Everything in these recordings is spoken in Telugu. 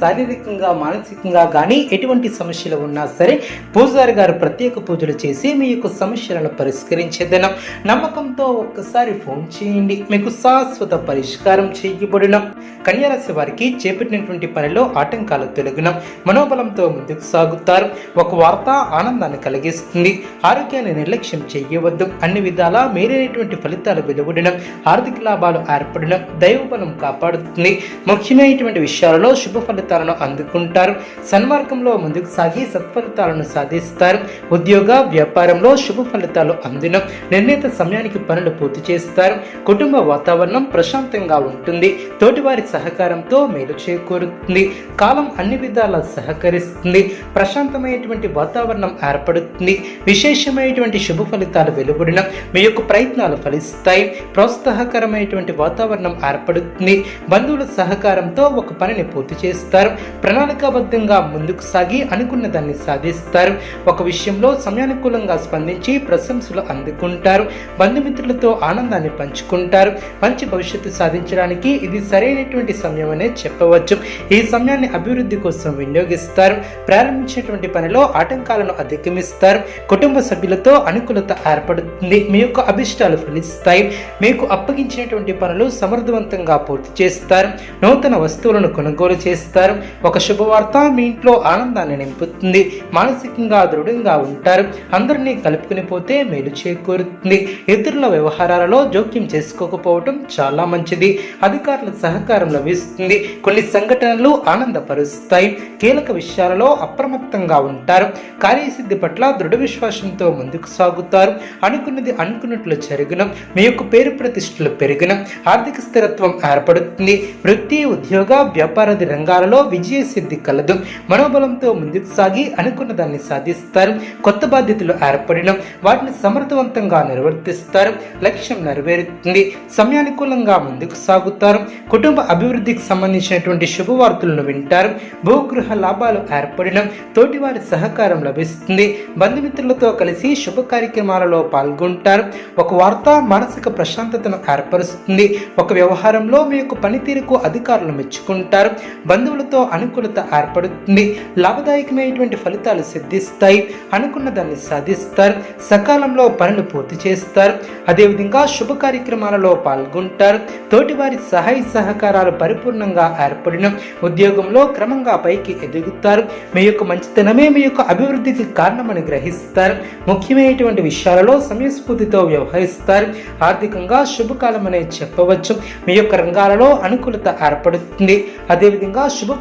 శారీరకంగా మానసికంగా కానీ ఎటువంటి సమస్యలు ఉన్నా సరే పూజారి గారు ప్రత్యేక పూజలు చేసి మీ యొక్క సమస్యలను పరిష్కరించేదనం. నమ్మకంతో ఒక్కసారి ఫోన్ చేయండి. మీకు శాశ్వత పరిష్కారం చేయబడిన. కన్యారాశి వారికి చేపట్టినటువంటి పనిలో ఆటంకాలు తొలగినం. మనోబలంతో ముందుకు సాగుతారు. ఒక వార్త ఆనందాన్ని కలిగిస్తుంది. ఆరోగ్యాన్ని నిర్లక్ష్యం చేయవద్దు. అన్ని విధాలా మేరైనటువంటి ఫలితాలు వెలువడడం ఆర్థిక లాభాలు ఏర్పడడం దైవబలం కాపాడుతుంది. ముఖ్యమైనటువంటి విషయాలలో శుభ సత్ఫలితాలను అందుకుంటారు. సన్మార్గంలో ముందుకు సాగి సత్ఫలితాలను సాధిస్తారు. ఉద్యోగ వ్యాపారంలో శుభ ఫలితాలు అందిన నిర్ణీత సమయానికి పనులు పూర్తి చేస్తారు. కుటుంబ వాతావరణం ప్రశాంతంగా ఉంటుంది. తోటివారి సహకారంతో మేలు చేకూరుతుంది. కాలం అన్ని విధాలా సహకరిస్తుంది. ప్రశాంతమైనటువంటి వాతావరణం ఏర్పడుతుంది. విశేషమైనటువంటి శుభ ఫలితాలు వెలువడిన మీ యొక్క ప్రయత్నాలు ఫలిస్తాయి. ప్రోత్సాహకరమైనటువంటి వాతావరణం ఏర్పడుతుంది. బంధువుల సహకారంతో ఒక పనిని పూర్తి చేస్తారు. ప్రణాళికాబద్ధంగా ముందుకు సాగి అనుకున్న దాన్ని సాధిస్తారు. ఒక విషయంలో సమయానుకూలంగా స్పందించి ప్రశంసలు అందుకుంటారు. బంధుమిత్రులతో ఆనందాన్ని పంచుకుంటారు. మంచి భవిష్యత్తు సాధించడానికి ఇది సరైనటువంటి సమయం అనే చెప్పవచ్చు. ఈ సమయాన్ని అభివృద్ధి కోసం వినియోగిస్తారు. ప్రారంభించినటువంటి పనిలో ఆటంకాలను అధిగమిస్తారు. కుటుంబ సభ్యులతో అనుకూలత ఏర్పడుతుంది. మీ యొక్క అభిష్టాలు ఫలిస్తాయి. మీకు అప్పగించినటువంటి పనులు సమర్థవంతంగా పూర్తి చేస్తారు. నూతన వస్తువులను కొనుగోలు చేస్తారు. ఒక శుభవార్త మీ ఇంట్లో ఆనందాన్ని నింపుతుంది. మానసికంగా దృఢంగా ఉంటారు. అందరినీ కలుపుకుని పోతే మేలు చేకూరుతుంది. ఇతరుల వ్యవహారాలలో జోక్యం చేసుకోకపోవటం చాలా మంచిది. అధికారుల సహకారం లభిస్తుంది. కొన్ని సంఘటనలు ఆనందపరుస్తాయి. కీలక విషయాలలో అప్రమత్తంగా ఉంటారు. కార్యసిద్ధి పట్ల దృఢ విశ్వాసంతో ముందుకు సాగుతారు. అనుకున్నది అనుకున్నట్లు జరుగును మీ యొక్క పేరు ప్రతిష్టలు పెరిగిన ఆర్థిక స్థిరత్వం ఏర్పడుతుంది. వృత్తి ఉద్యోగ వ్యాపారాది రంగాలలో విజయ సిద్ధి కలదు. మనోబలంతో ముందుకు సాగి అనుకున్న దాన్ని సాధిస్తారు. కొత్త బాధ్యతలు ఏర్పడిన వాటిని సమర్థవంతంగా నిర్వర్తిస్తారు. లక్ష్యం నెరవేరుతుంది. సమయానుకూలంగా ముందుకు సాగుతారు. కుటుంబ అభివృద్ధికి సంబంధించినటువంటి శుభవార్తలను వింటారు. భూగృహ లాభాలు ఏర్పడిన తోటివారి సహకారం లభిస్తుంది. బంధుమిత్రులతో కలిసి శుభ కార్యక్రమాలలో పాల్గొంటారు. ఒక వార్త మానసిక ప్రశాంతతను ఏర్పరుస్తుంది. ఒక వ్యవహారంలో మీ యొక్క పనితీరుకు అధికారులు మెచ్చుకుంటారు. బంధువులతో అనుకూలత ఏర్పడుతుంది. లాభదాయకమైనటువంటి ఫలితాలు సిద్ధిస్తాయి. అనుకున్న దాన్ని సాధిస్తారు. సకాలంలో పనులు పూర్తి చేస్తారు. అదేవిధంగా శుభ కార్యక్రమాలలో పాల్గొంటారు. తోటివారి సహాయ సహకారాలు పరిపూర్ణంగా ఏర్పడిన ఉద్యోగంలో క్రమంగా పైకి ఎదుగుతారు. మీ యొక్క మంచితనమే మీ యొక్క అభివృద్ధికి కారణమని గ్రహిస్తారు. ముఖ్యమైనటువంటి విషయాలలో సమయస్ఫూర్తితో వ్యవహరిస్తారు. ఆర్థికంగా శుభకాలం అనేది చెప్పవచ్చు. మీ యొక్క రంగాలలో అనుకూలత ఏర్పడుతుంది. అదేవిధంగా శుభ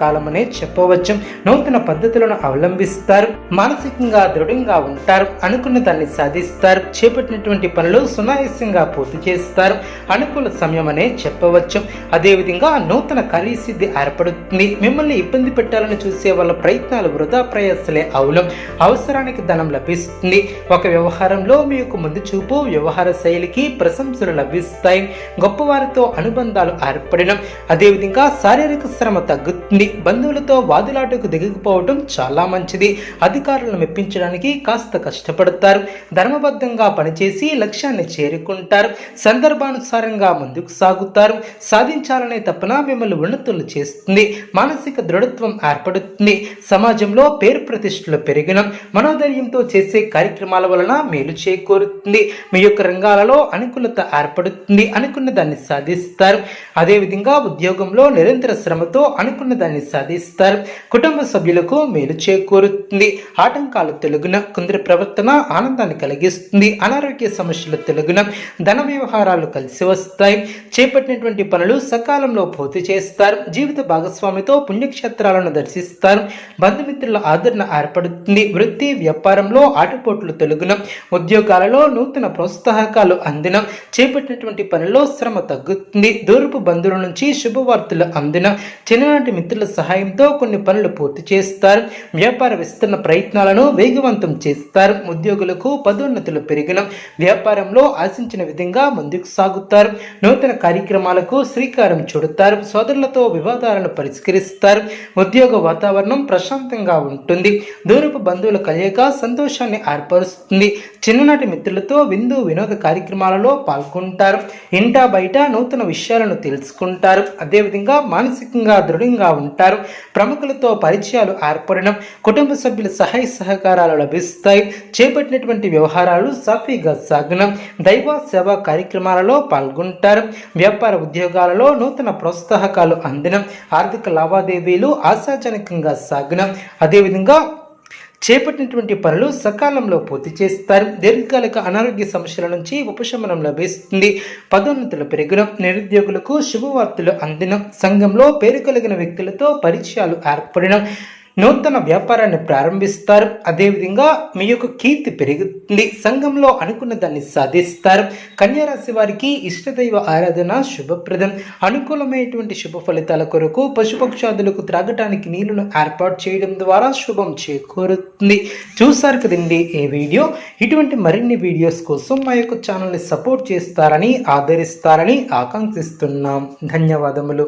కాలం అనే చెప్పవచ్చు నూతన పద్ధతులను అవలంబిస్తారు. మానసికంగా దృఢంగా ఉంటారు. అనుకున్న దాన్ని సాధిస్తారు. చేపట్టినటువంటి పనులు సునాయాసంగా పూర్తి చేస్తారు. అనుకూల సమయం అనే చెప్పవచ్చు. అదేవిధంగా నూతన కార్యసిద్ధి ఏర్పడుతుంది. మిమ్మల్ని ఇబ్బంది పెట్టాలని చూసే వాళ్ళ ప్రయత్నాలు వృధా ప్రయాసలే అవులం అవసరానికి ధనం లభిస్తుంది. ఒక వ్యవహారంలో మీ యొక్క ముందు చూపు వ్యవహార శైలికి ప్రశంసలు లభిస్తాయి. గొప్పవారితో అనుబంధాలు ఏర్పడడం అదేవిధంగా శారీరక శ్రమ తగ్గుతుంది బంధువులతో వాదులాటకు దిగకపోవడం చాలా మంచిది. అధికారులను మెప్పించడానికి కాస్త కష్టపడతారు. ధర్మబద్ధంగా పనిచేసి లక్ష్యాన్ని చేరుకుంటారు. సందర్భానుసారంగా ముందుకు సాగుతారు. సాధించాలనే తపన మిమ్మల్ని ఉన్నతులు చేస్తుంది. మానసిక దృఢత్వం ఏర్పడుతుంది. సమాజంలో పేరు ప్రతిష్టలు పెరిగిన. మనోధైర్యంతో చేసే కార్యక్రమాల వలన మేలు చేకూరుతుంది. మీ యొక్క రంగాలలో అనుకూలత ఏర్పడుతుంది. అనుకున్న దాన్ని సాధిస్తారు. అదేవిధంగా ఉద్యోగంలో నిరంతర శ్రమతో అనుకున్న దాన్ని సాధిస్తారు. కుటుంబ సభ్యులకు మేలు చేకూరుతుంది. ఆటంకాలు తెలుగున కొందరి ప్రవర్తన ఆనందాన్ని కలిగిస్తుంది. అనారోగ్య సమస్యలు తెలుగున ధన వ్యవహారాలు కలిసి వస్తాయి. చేపట్టినటువంటి పనులు సకాలంలో పూర్తి చేస్తారు. జీవిత భాగస్వామితో పుణ్యక్షేత్రాలను దర్శిస్తారు. బంధుమిత్రుల ఆదరణ ఏర్పడుతుంది. వృత్తి వ్యాపారంలో ఆటుపోట్లు తొలగున ఉద్యోగాలలో నూతన ప్రోత్సాహకాలు అందిన చేపట్టినటువంటి పనుల్లో శ్రమ తగ్గుతుంది. దూరపు బంధువుల నుంచి శుభవార్తలు అందిన చిన్ననాటి మిత్రుల సహాయంతో కొన్ని పనులు పూర్తి చేస్తారు. వ్యాపార విస్తరణ ప్రయత్నాలను వేగవంతం చేస్తారు. ఉద్యోగులకు పదోన్నతులు పెరిగిన వ్యాపారంలో ఆశించిన విధంగా ముందుకు సాగుతారు. నూతన కార్యక్రమాలకు శ్రీకారం చుడతారు. సోదరులతో వివాదాలను పరిష్కరిస్తారు. ఉద్యోగ వాతావరణం ప్రశాంతంగా ఉంటుంది. దూరపు బంధువుల కలయిక సంతోషాన్ని ఏర్పరుస్తుంది. చిన్ననాటి మిత్రులతో విందు వినోద కార్యక్రమాలలో పాల్గొంటారు. ఇంటా బయట నూతన విషయాలను తెలుసుకుంటారు. అదేవిధంగా మానసికంగా దృఢంగా ఉంటారు. ప్రముఖులతో పరిచయాలు ఏర్పడడం కుటుంబ సభ్యుల సహాయ సహకారాలు లభిస్తాయి. చేపట్టినటువంటి వ్యవహారాలు సాఫీగా సాగనం. దైవ సేవా కార్యక్రమాలలో పాల్గొంటారు. వ్యాపార ఉద్యోగాలలో నూతన ప్రోత్సాహకాలు అందడం ఆర్థిక లావాదేవీలు ఆశాజనకంగా సాగనం. అదేవిధంగా చేపట్టినటువంటి పనులు సకాలంలో పూర్తి చేస్తారు. దీర్ఘకాలిక అనారోగ్య సమస్యల నుంచి ఉపశమనం లభిస్తుంది. పదోన్నతులు పెరిగిన నిరుద్యోగులకు శుభవార్తలు అందిన సంఘంలో పేరు కలిగిన వ్యక్తులతో పరిచయాలు ఏర్పడడం నూతన వ్యాపారాన్ని ప్రారంభిస్తారు. అదేవిధంగా మీ యొక్క కీర్తి పెరుగుతుంది. సంఘంలో అనుకున్న దాన్ని సాధిస్తారు. కన్యారాశి వారికి ఇష్టదైవ ఆరాధన శుభప్రదం. అనుకూలమైనటువంటి శుభ ఫలితాల కొరకు పశుపక్షాదులకు త్రాగటానికి నీళ్ళను ఏర్పాటు చేయడం ద్వారా శుభం చేకూరుతుంది. చూసారు కదండి ఈ వీడియో? ఇటువంటి మరిన్ని వీడియోస్ కోసం మా యొక్క ఛానల్ని సపోర్ట్ చేస్తారని ఆదరిస్తారని ఆకాంక్షిస్తున్నాం. ధన్యవాదములు.